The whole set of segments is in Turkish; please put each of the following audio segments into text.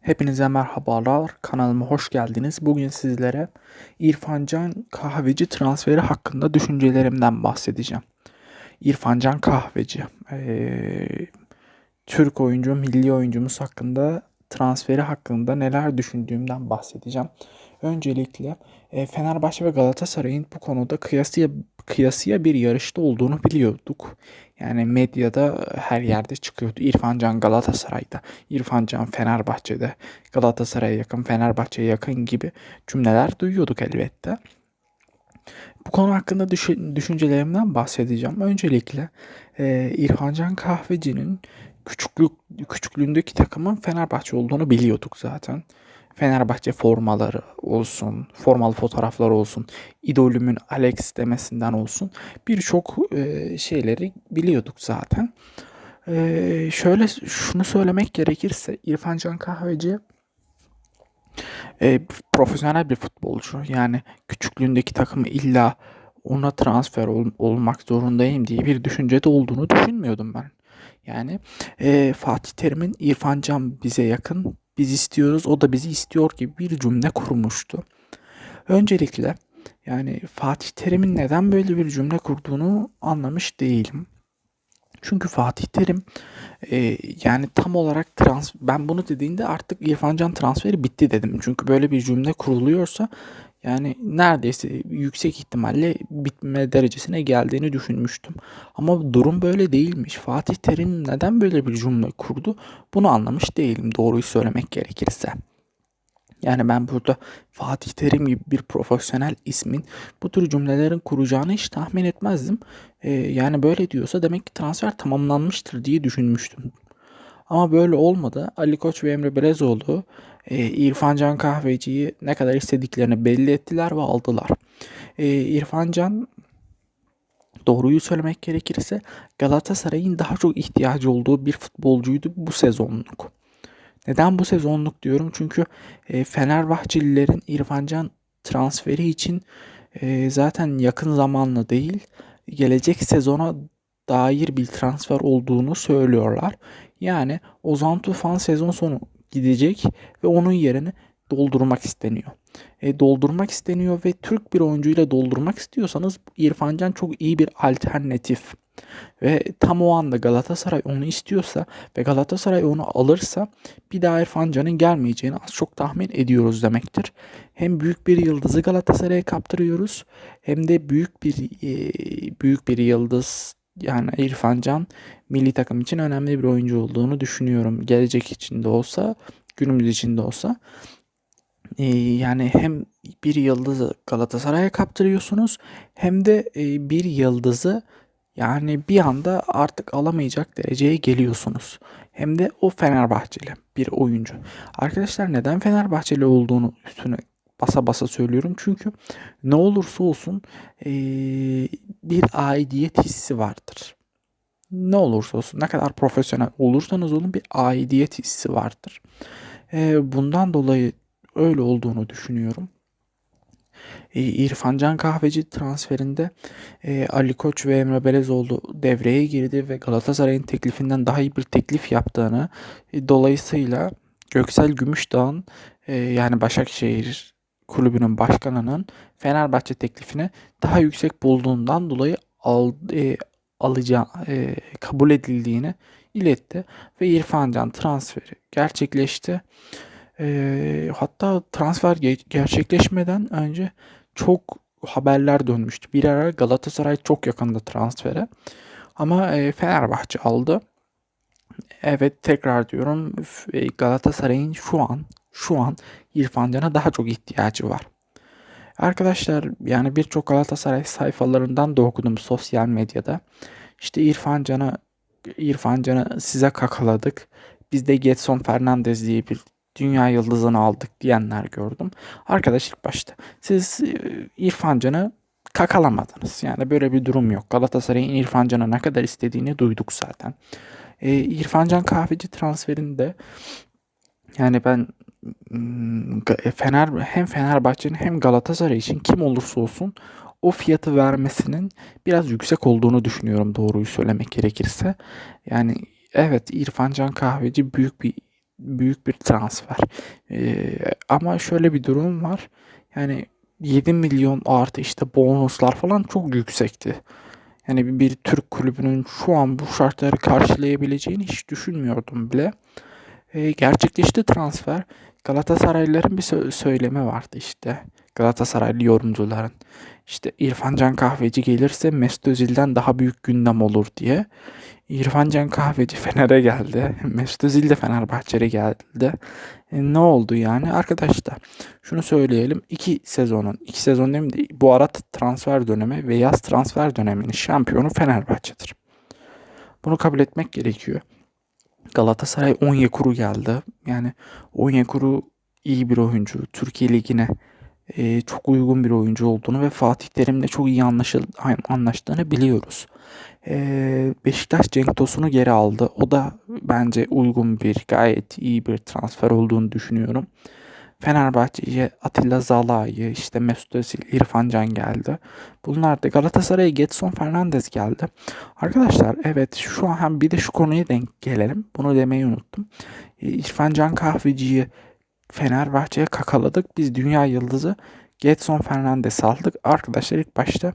Hepinize merhabalar. Kanalıma hoş geldiniz. Bugün sizlere İrfan Can Kahveci transferi hakkında düşüncelerimden bahsedeceğim. İrfan Can Kahveci. Ee, Türk oyuncu, milli oyuncumuz hakkında transferi hakkında neler düşündüğümden bahsedeceğim. Öncelikle e, Fenerbahçe ve Galatasaray'ın bu konuda kıyasıya kıyasıya bir yarışta olduğunu biliyorduk. Yani medyada her yerde çıkıyordu. İrfan Can Galatasaray'da, İrfan Can Fenerbahçe'de, Galatasaray'a yakın, Fenerbahçe'ye yakın gibi cümleler duyuyorduk elbette. Bu konu hakkında düşüncelerimden bahsedeceğim. Öncelikle e, İrfan Can Kahveci'nin küçüklük küçüklüğündeki takımın Fenerbahçe olduğunu biliyorduk zaten. Fenerbahçe formaları olsun, formalı fotoğraflar olsun, idolümün Alex demesinden olsun birçok e, şeyleri biliyorduk zaten. E, şöyle şunu söylemek gerekirse İrfan Can Kahveci e, profesyonel bir futbolcu. Yani küçüklüğündeki takımı illa ona transfer ol, olmak zorundayım diye bir düşüncede olduğunu düşünmüyordum ben. Yani e, Fatih Terim'in İrfan Can bize yakın, biz istiyoruz, o da bizi istiyor gibi bir cümle kurmuştu. Öncelikle yani Fatih Terim'in neden böyle bir cümle kurduğunu anlamış değilim. Çünkü Fatih Terim e, yani tam olarak trans ben bunu dediğinde artık İrfan Can transferi bitti dedim. Çünkü böyle bir cümle kuruluyorsa yani neredeyse yüksek ihtimalle bitme derecesine geldiğini düşünmüştüm. Ama durum böyle değilmiş. Fatih Terim neden böyle bir cümle kurdu? Bunu anlamış değilim doğruyu söylemek gerekirse. Yani ben burada Fatih Terim gibi bir profesyonel ismin bu tür cümlelerin kuracağını hiç tahmin etmezdim. Ee, yani böyle diyorsa demek ki transfer tamamlanmıştır diye düşünmüştüm. Ama böyle olmadı. Ali Koç ve Emre Belezoğlu e, İrfan Can Kahveci'yi ne kadar istediklerini belli ettiler ve aldılar. E, İrfan Can doğruyu söylemek gerekirse Galatasaray'ın daha çok ihtiyacı olduğu bir futbolcuydu bu sezonluk. Neden bu sezonluk diyorum? Çünkü e, Fenerbahçelilerin İrfan Can transferi için e, zaten yakın zamanlı değil, gelecek sezona dair bir transfer olduğunu söylüyorlar. Yani Ozan Tufan sezon sonu gidecek ve onun yerini doldurmak isteniyor. E, doldurmak isteniyor ve Türk bir oyuncuyla doldurmak istiyorsanız İrfan Can çok iyi bir alternatif. Ve tam o anda Galatasaray onu istiyorsa ve Galatasaray onu alırsa bir daha İrfan Can'ın gelmeyeceğini az çok tahmin ediyoruz demektir. Hem büyük bir yıldızı Galatasaray'a kaptırıyoruz hem de büyük bir e, büyük bir yıldız yani İrfan Can milli takım için önemli bir oyuncu olduğunu düşünüyorum. Gelecek için de olsa, günümüz için de olsa. Ee, yani hem bir yıldızı Galatasaray'a kaptırıyorsunuz hem de e, bir yıldızı yani bir anda artık alamayacak dereceye geliyorsunuz. Hem de o Fenerbahçeli bir oyuncu. Arkadaşlar neden Fenerbahçeli olduğunu üstüne basa basa söylüyorum. Çünkü ne olursa olsun ee, bir aidiyet hissi vardır. Ne olursa olsun ne kadar profesyonel olursanız olun bir aidiyet hissi vardır. E, bundan dolayı öyle olduğunu düşünüyorum. E, İrfan Can Kahveci transferinde e, Ali Koç ve Emre Belezoğlu devreye girdi ve Galatasaray'ın teklifinden daha iyi bir teklif yaptığını e, dolayısıyla Göksel Gümüşdağ'ın e, yani Başakşehir kulübünün başkanının Fenerbahçe teklifini daha yüksek bulduğundan dolayı al, e, alacağı e, kabul edildiğini iletti ve İrfan Can transferi gerçekleşti. E, hatta transfer ge- gerçekleşmeden önce çok haberler dönmüştü. Bir ara Galatasaray çok yakında transfere ama Fenerbahçe aldı. Evet tekrar diyorum Galatasaray'ın şu an şu an İrfan Can'a daha çok ihtiyacı var. Arkadaşlar yani birçok Galatasaray sayfalarından da okudum sosyal medyada. İşte İrfan Can'a İrfan Can'ı size kakaladık. Biz de Getson Fernandez diye bir dünya yıldızını aldık diyenler gördüm. Arkadaş ilk başta siz e, İrfan Can'ı kakalamadınız. Yani böyle bir durum yok. Galatasaray'ın İrfan Can'ı ne kadar istediğini duyduk zaten. E, İrfan Can Kahveci transferinde yani ben Fener hem Fenerbahçe'nin hem Galatasaray için kim olursa olsun o fiyatı vermesinin biraz yüksek olduğunu düşünüyorum doğruyu söylemek gerekirse. Yani evet İrfan Can Kahveci büyük bir büyük bir transfer. Ee, ama şöyle bir durum var. Yani 7 milyon artı işte bonuslar falan çok yüksekti. Yani bir, bir Türk kulübünün şu an bu şartları karşılayabileceğini hiç düşünmüyordum bile. Ee, gerçekleşti transfer. Galatasaraylıların bir sö- söylemi vardı işte. Galatasaraylı yorumcuların. İşte İrfan Can Kahveci gelirse Mesut Özil'den daha büyük gündem olur diye. İrfan Can Kahveci Fener'e geldi. Mesut Özil de Fenerbahçe'ye geldi. E, ne oldu yani? Arkadaşlar şunu söyleyelim. iki sezonun, iki sezon değil mi? Bu ara transfer dönemi ve yaz transfer döneminin şampiyonu Fenerbahçe'dir. Bunu kabul etmek gerekiyor. Galatasaray Onyekuru geldi. Yani Onyekuru iyi bir oyuncu. Türkiye Ligi'ne e, çok uygun bir oyuncu olduğunu ve Fatih Terim'le çok iyi anlaşıl anlaştığını biliyoruz. E, Beşiktaş Cenk Tosun'u geri aldı. O da bence uygun bir, gayet iyi bir transfer olduğunu düşünüyorum. Fenerbahçe'ye Atilla Zalai, işte Mesut Özil, İrfan Can geldi. Bunlar da Galatasaray'a Getson Fernandez geldi. Arkadaşlar evet şu an hem bir de şu konuya denk gelelim. Bunu demeyi unuttum. İrfan Can Kahveci'yi Fenerbahçe'ye kakaladık. Biz dünya yıldızı Getson Fernandes aldık. Arkadaşlar ilk başta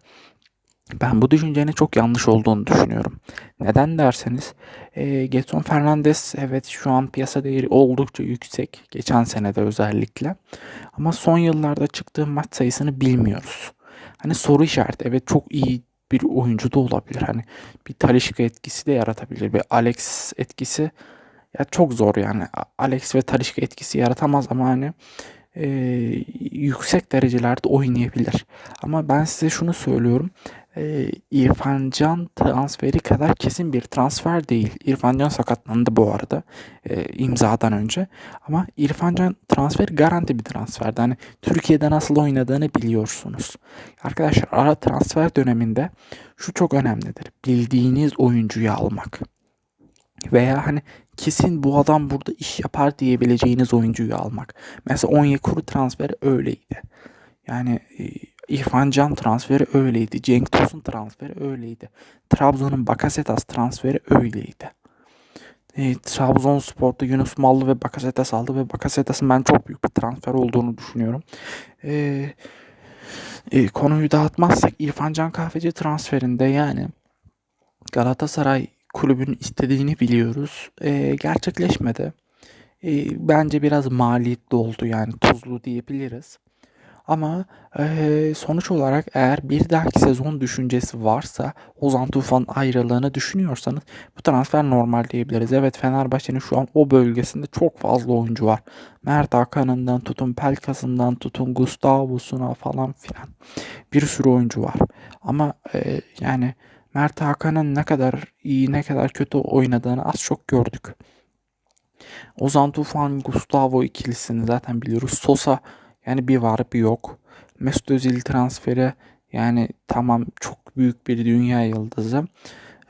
ben bu düşüncenin çok yanlış olduğunu düşünüyorum. Neden derseniz e, Getson Fernandes evet şu an piyasa değeri oldukça yüksek. Geçen senede özellikle. Ama son yıllarda çıktığı maç sayısını bilmiyoruz. Hani soru işareti evet çok iyi bir oyuncu da olabilir. Hani bir Talişka etkisi de yaratabilir. Bir Alex etkisi ya çok zor yani. Alex ve Talişka etkisi yaratamaz ama hani e, yüksek derecelerde oynayabilir. Ama ben size şunu söylüyorum. E, İrfan Can transferi kadar kesin bir transfer değil. İrfan Can sakatlandı bu arada e, imzadan önce. Ama İrfan Can transferi garanti bir transferdi. Hani Türkiye'de nasıl oynadığını biliyorsunuz. Arkadaşlar ara transfer döneminde şu çok önemlidir. Bildiğiniz oyuncuyu almak veya hani kesin bu adam burada iş yapar diyebileceğiniz oyuncuyu almak. Mesela Onyekuru transferi öyleydi. Yani e, İrfan Can transferi öyleydi. Cenk Tosun transferi öyleydi. Trabzon'un Bakasetas transferi öyleydi. E, Trabzonspor'da Yunus Mallı ve Bakasetas aldı ve Bakasetas'ın ben çok büyük bir transfer olduğunu düşünüyorum. E, e, konuyu dağıtmazsak İrfan Can Kahveci transferinde yani Galatasaray kulübün istediğini biliyoruz. E, gerçekleşmedi. E, bence biraz maliyetli oldu yani tuzlu diyebiliriz. Ama e, sonuç olarak eğer bir dahaki sezon düşüncesi varsa Ozan Tufan ayrılığını düşünüyorsanız bu transfer normal diyebiliriz. Evet Fenerbahçe'nin şu an o bölgesinde çok fazla oyuncu var. Mert Hakan'ından tutun Pelkas'ından tutun Gustavo'suna falan filan bir sürü oyuncu var. Ama e, yani Mert Hakan'ın ne kadar iyi ne kadar kötü oynadığını az çok gördük. Ozan Tufan, Gustavo ikilisini zaten biliyoruz. Sosa yani bir var bir yok. Mesut Özil transferi yani tamam çok büyük bir dünya yıldızı.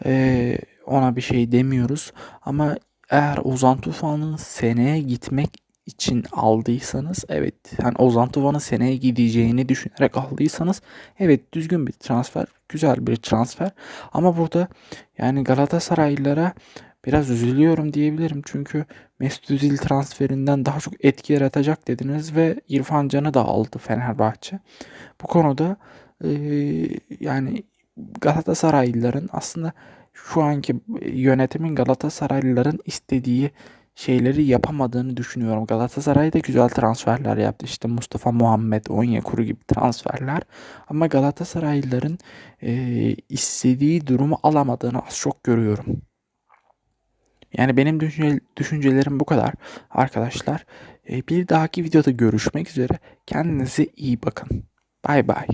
Ee, ona bir şey demiyoruz. Ama eğer Ozan Tufan'ın seneye gitmek için aldıysanız evet yani Ozan Tufan'ın seneye gideceğini düşünerek aldıysanız evet düzgün bir transfer güzel bir transfer ama burada yani Galatasaraylılara biraz üzülüyorum diyebilirim çünkü Mesut Özil transferinden daha çok etki yaratacak dediniz ve İrfan Can'ı da aldı Fenerbahçe. Bu konuda e, yani Galatasaraylıların aslında şu anki yönetimin Galatasaraylıların istediği şeyleri yapamadığını düşünüyorum. Galatasaray da güzel transferler yaptı. İşte Mustafa Muhammed, Onyekuru gibi transferler. Ama Galatasaraylıların e, istediği durumu alamadığını az çok görüyorum. Yani benim düşünce, düşüncelerim bu kadar arkadaşlar. E, bir dahaki videoda görüşmek üzere. Kendinize iyi bakın. Bay bay.